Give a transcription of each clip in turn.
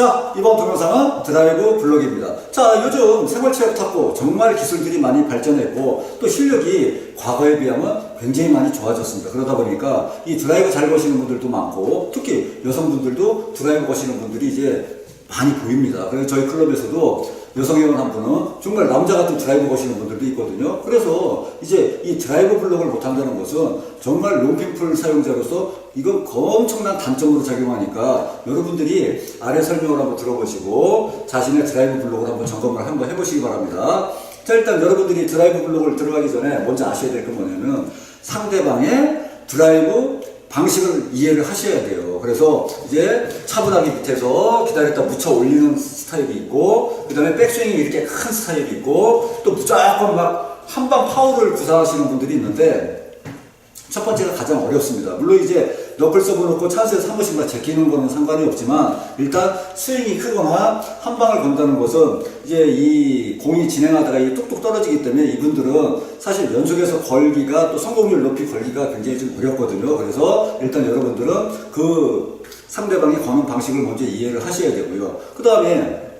자, 이번 동영상은 드라이브 블록입니다. 자, 요즘 생활체육 탁구 정말 기술들이 많이 발전했고 또 실력이 과거에 비하면 굉장히 많이 좋아졌습니다. 그러다 보니까 이 드라이브 잘 거시는 분들도 많고 특히 여성분들도 드라이브 거시는 분들이 이제 많이 보입니다. 그래서 저희 클럽에서도 여성 회원 한 분은 정말 남자 같은 드라이브 거시는 분들도 있거든요. 그래서 이제 이 드라이브 블록을 못 한다는 것은 정말 롱핀풀 사용자로서 이건 엄청난 단점으로 작용하니까 여러분들이 아래 설명을 한번 들어보시고 자신의 드라이브 블록을 한번 점검을 한번 해보시기 바랍니다. 자 일단 여러분들이 드라이브 블록을 들어가기 전에 먼저 아셔야 될 건 뭐냐면 상대방의 드라이브 방식을 이해를 하셔야 돼요. 그래서 이제 차분하게 밑에서 기다렸다 묻혀 올리는 스타일이 있고, 그 다음에 백스윙이 이렇게 큰 스타일이 있고, 또 무조건 막 한방 파워를 구사하시는 분들이 있는데, 첫 번째가 가장 어렵습니다. 물론 이제 너클 서브놓고 찬스에서 한 번씩만 제끼는 거는 상관이 없지만 일단 스윙이 크거나 한 방을 건다는 것은 이제 이 공이 진행하다가 이 뚝뚝 떨어지기 때문에 이분들은 사실 연속해서 걸기가 또 성공률 높이 걸기가 굉장히 좀 어렵거든요. 그래서 일단 여러분들은 그 상대방이 거는 방식을 먼저 이해를 하셔야 되고요. 그 다음에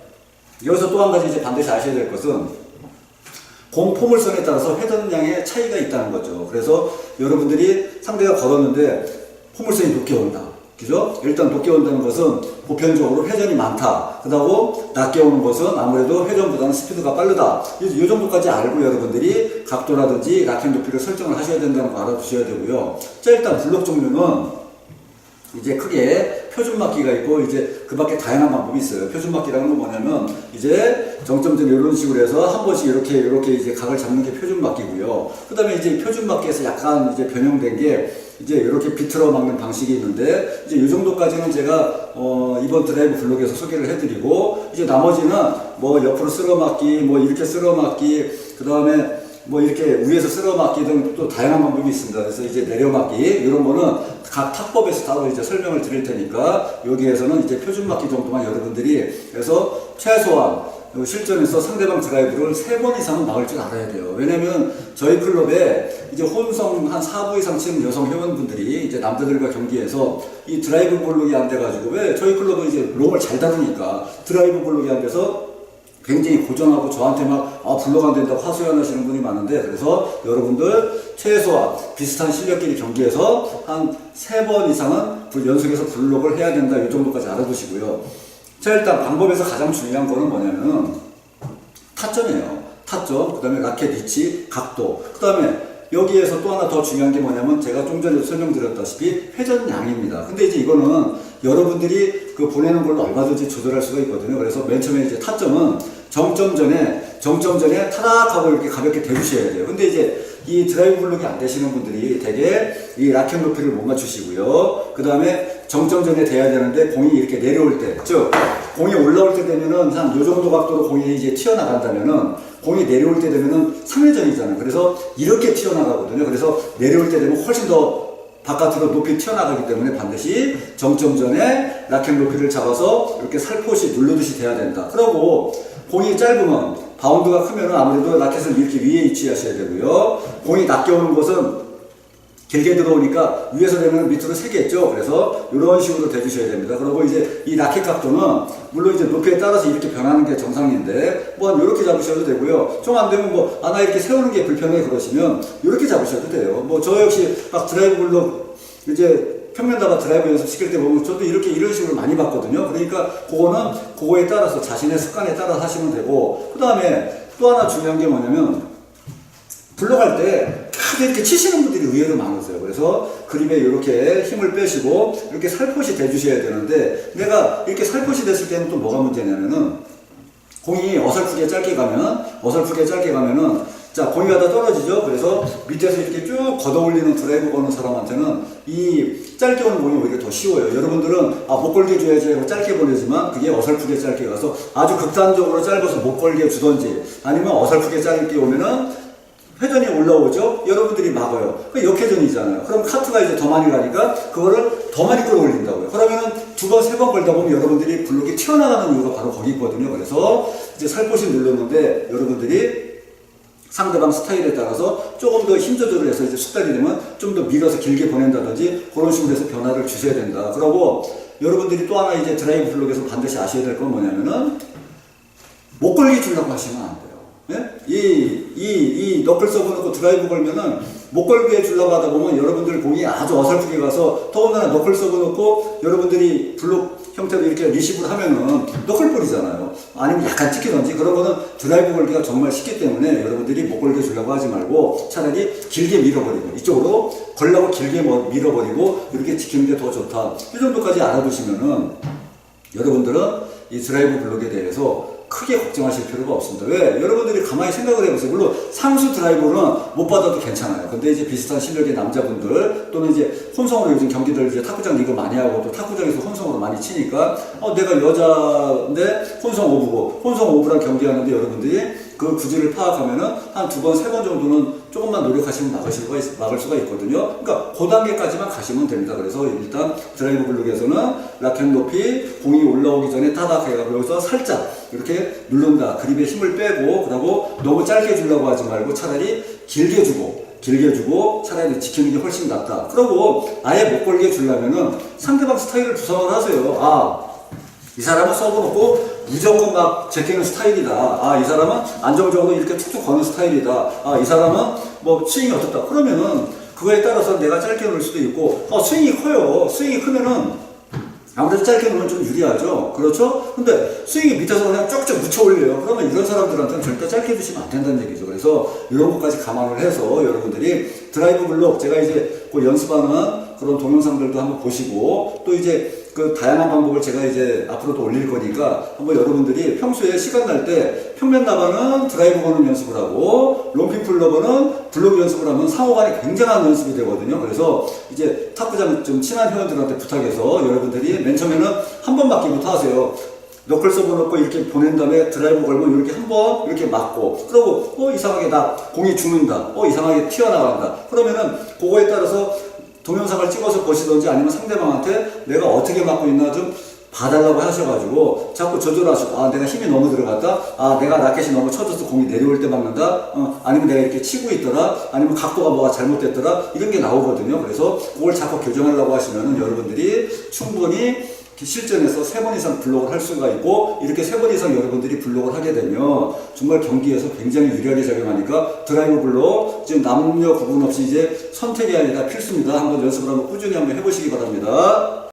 여기서 또 한 가지 이제 반드시 아셔야 될 것은 공 포물선에 따라서 회전량의 차이가 있다는 거죠. 그래서 여러분들이 상대가 걸었는데 포물선이 높게 온다. 그죠? 일단 높게 온다는 것은 보편적으로 회전이 많다. 그다고 낮게 오는 것은 아무래도 회전보다는 스피드가 빠르다. 이, 이 정도까지 알고 여러분들이 각도라든지 라켓 높이를 설정을 하셔야 된다는 거 알아두셔야 되고요. 자, 일단 블록 종류는 이제 크게 표준 맞기가 있고 이제 그 밖에 다양한 방법이 있어요. 표준 맞기라는 건 뭐냐면 이제 정점점 이런 식으로 해서 한 번씩 이렇게 이렇게 이제 각을 잡는 게 표준 맞기고요. 그다음에 이제 표준 맞기에서 약간 이제 변형된 게 이제 이렇게 비틀어 막는 방식이 있는데 이제 이 정도까지는 제가 어 이번 드라이브 블록에서 소개를 해드리고 이제 나머지는 뭐 옆으로 쓸어 맞기 뭐 이렇게 쓸어 맞기 그 다음에 뭐 이렇게 위에서 쓸어 맞기 등 또 다양한 방법이 있습니다. 그래서 이제 내려 맞기 이런 거는 각 탁법에서 따로 이제 설명을 드릴 테니까 여기에서는 이제 표준 맞기 정도만 여러분들이 그래서 최소한 실전에서 상대방 드라이브를 세 번 이상은 막을 줄 알아야 돼요. 왜냐면 저희 클럽에 이제 혼성 한 4부 이상 치는 여성 회원분들이 이제 남자들과 경기에서 이 드라이브 볼록이 안 돼가지고 왜 저희 클럽은 이제 롱을 잘 다루니까 드라이브 볼록이 안 돼서 굉장히 고전하고 저한테 막 아, 블록 안 된다고 하소연하시는 분이 많은데 그래서 여러분들 최소한 비슷한 실력끼리 경기에서 한 세 번 이상은 불- 연속해서 블록을 해야 된다 이 정도까지 알아두시고요. 자 일단 방법에서 가장 중요한 거는 뭐냐면은 타점이에요. 타점, 그 다음에 라켓 위치, 각도, 그 다음에 여기에서 또 하나 더 중요한 게 뭐냐면 제가 좀 전에 설명드렸다시피 회전량입니다. 근데 이제 이거는 여러분들이 그 보내는 걸로 얼마든지 조절할 수가 있거든요. 그래서 맨 처음에 이제 타점은 정점 전에 정점 전에 타락하고 이렇게 가볍게 대주셔야 돼요. 근데 이제 이 드라이브 블록이 안 되시는 분들이 대개 이 라켓 높이를 못 맞추시고요. 그 다음에 정점 전에 돼야 되는데 공이 이렇게 내려올 때, 즉 공이 올라올 때 되면은 한 요 정도 각도로 공이 이제 튀어나간다면은 공이 내려올 때 되면은 상회전이잖아요. 그래서 이렇게 튀어나가거든요. 그래서 내려올 때 되면 훨씬 더 바깥으로 높이 튀어나가기 때문에 반드시 정점 전에 라켓 높이를 잡아서 이렇게 살포시 누르듯이 돼야 된다. 그러고 공이 짧으면 바운드가 크면은 아무래도 라켓을 이렇게 위에 위치하셔야 되고요. 공이 낮게 오는 곳은 길게 들어오니까 위에서 되면 밑으로 세겠죠. 그래서 이런 식으로 대주셔야 됩니다. 그리고 이제 이 라켓 각도는 물론 이제 높이에 따라서 이렇게 변하는 게 정상인데 뭐한 이렇게 잡으셔도 되고요. 좀 안 되면 뭐 하나 이렇게 세우는 게 불편해 그러시면 이렇게 잡으셔도 돼요. 뭐 저 역시 막 드라이브 블록 이제 평면다가 드라이브 연습 시킬 때 보면 저도 이렇게 이런 식으로 많이 봤거든요. 그러니까 그거는 그거에 따라서 자신의 습관에 따라 하시면 되고 그 다음에 또 하나 중요한 게 뭐냐면 블록할 때 크게 이렇게 치시는 분들이 의외로 많으세요. 그래서 그립에 이렇게 힘을 빼시고 이렇게 살포시 대주셔야 되는데 내가 이렇게 살포시 됐을 때는 또 뭐가 문제냐면은 공이 어설프게 짧게 가면 어설프게 짧게 가면은 자 공이 가다 떨어지죠. 그래서 밑에서 이렇게 쭉 걷어 올리는 드라이브 거는 사람한테는 이 짧게 오는 공이 오히려 더 쉬워요. 여러분들은 아 못 걸게 줘야지 하고 짧게 보내지만 그게 어설프게 짧게 가서 아주 극단적으로 짧아서 못 걸게 주던지 아니면 어설프게 짧게 오면은 회전이 올라오죠? 여러분들이 막아요. 그 역회전이잖아요. 그럼 카트가 이제 더 많이 가니까 그거를 더 많이 끌어올린다고요. 그러면은 두 번, 세 번 걸다 보면 여러분들이 블록이 튀어나가는 이유가 바로 거기 있거든요. 그래서 이제 살포시 눌렀는데 여러분들이 상대방 스타일에 따라서 조금 더 힘 조절을 해서 이제 숙달이 되면 좀 더 밀어서 길게 보낸다든지 그런 식으로 해서 변화를 주셔야 된다. 그러고 여러분들이 또 하나 이제 드라이브 블록에서 반드시 아셔야 될 건 뭐냐면은 못 걸리게 주려고 하시면 안 돼요. 예? 이, 이, 이 너클 써보놓고 드라이브 걸면은 못 걸게 주려고 하다 보면 여러분들 공이 아주 어설프게 가서 더군다나 너클 써보놓고 여러분들이 블록 형태로 이렇게 리시브를 하면은 너클볼이잖아요. 아니면 약간 찍히던지 그런 거는 드라이브 걸기가 정말 쉽기 때문에 여러분들이 못 걸게 주려고 하지 말고 차라리 길게 밀어버리고 이쪽으로 걸라고 길게 뭐 밀어버리고 이렇게 지키는 게 더 좋다. 이 정도까지 알아두시면은 여러분들은 이 드라이브 블록에 대해서 크게 걱정하실 필요가 없습니다. 왜? 여러분들이 가만히 생각을 해보세요. 물론 상수 드라이브는 못 받아도 괜찮아요. 근데 이제 비슷한 실력의 남자분들 또는 이제 혼성으로 요즘 경기들 이제 탁구장 리그 많이 하고 또 탁구장에서 혼성으로 많이 치니까 어, 내가 여자인데 혼성 오브고 혼성 오브랑 경기하는데 여러분들이 그 구질을 파악하면은 한 두 번, 세 번 정도는 조금만 노력하시면 막을 수가, 있, 막을 수가 있거든요. 그러니까 그 단계까지만 가시면 됩니다. 그래서 일단 드라이브 블록에서는 라켓 높이 공이 올라오기 전에 타닥 해가지고 여기서 살짝 이렇게 누른다. 그립에 힘을 빼고 그러고 너무 짧게 주려고 하지 말고 차라리 길게 주고 길게 주고 차라리 지키는 게 훨씬 낫다. 그러고 아예 못 걸게 주려면은 상대방 스타일을 구성을 하세요. 아, 이 사람은 써보놓고 무조건 막 제끼는 스타일이다. 아, 이 사람은 안정적으로 이렇게 툭툭 거는 스타일이다. 아, 이 사람은 뭐 스윙이 어떻다. 그러면은 그거에 따라서 내가 짧게 놓을 수도 있고, 어, 스윙이 커요. 스윙이 크면은 아무래도 짧게 놓으면 좀 유리하죠. 그렇죠? 근데 스윙이 밑에서 그냥 쭉쭉 묻혀 올려요. 그러면 이런 사람들한테는 절대 짧게 두시면 안 된다는 얘기죠. 그래서 이런 것까지 감안을 해서 여러분들이 드라이브 블록 제가 이제 그 연습하는 그런 동영상들도 한번 보시고 또 이제 그 다양한 방법을 제가 이제 앞으로도 올릴 거니까 한번 여러분들이 평소에 시간 날 때 평면 나바는 드라이브 거는 연습을 하고 롱핀 플러버는 블록 연습을 하면 상호간에 굉장한 연습이 되거든요. 그래서 이제 탁구장 좀 친한 회원들한테 부탁해서 여러분들이 맨 처음에는 한 번 맞기부터 하세요. 너클 써보놓고 이렇게 보낸 다음에 드라이브 걸고 이렇게 한 번 이렇게 맞고 그러고 어 이상하게 나 공이 죽는다 어 이상하게 튀어나간다 그러면은 그거에 따라서 동영상을 찍어서 보시던지 아니면 상대방한테 내가 어떻게 맞고 있나 좀 봐달라고 하셔가지고 자꾸 조절하시고 아 내가 힘이 너무 들어갔다? 아 내가 라켓이 너무 쳐져서 공이 내려올 때 맞는다? 어, 아니면 내가 이렇게 치고 있더라? 아니면 각도가 뭐가 잘못됐더라? 이런 게 나오거든요. 그래서 그걸 자꾸 교정하려고 하시면은 여러분들이 충분히 실전에서 세 번 이상 블록을 할 수가 있고 이렇게 세 번 이상 여러분들이 블록을 하게 되면 정말 경기에서 굉장히 유리하게 작용하니까 드라이브 블록 지금 남녀 구분 없이 이제 선택이 아니라 필수입니다. 한번 연습을 한번 꾸준히 한번 해보시기 바랍니다.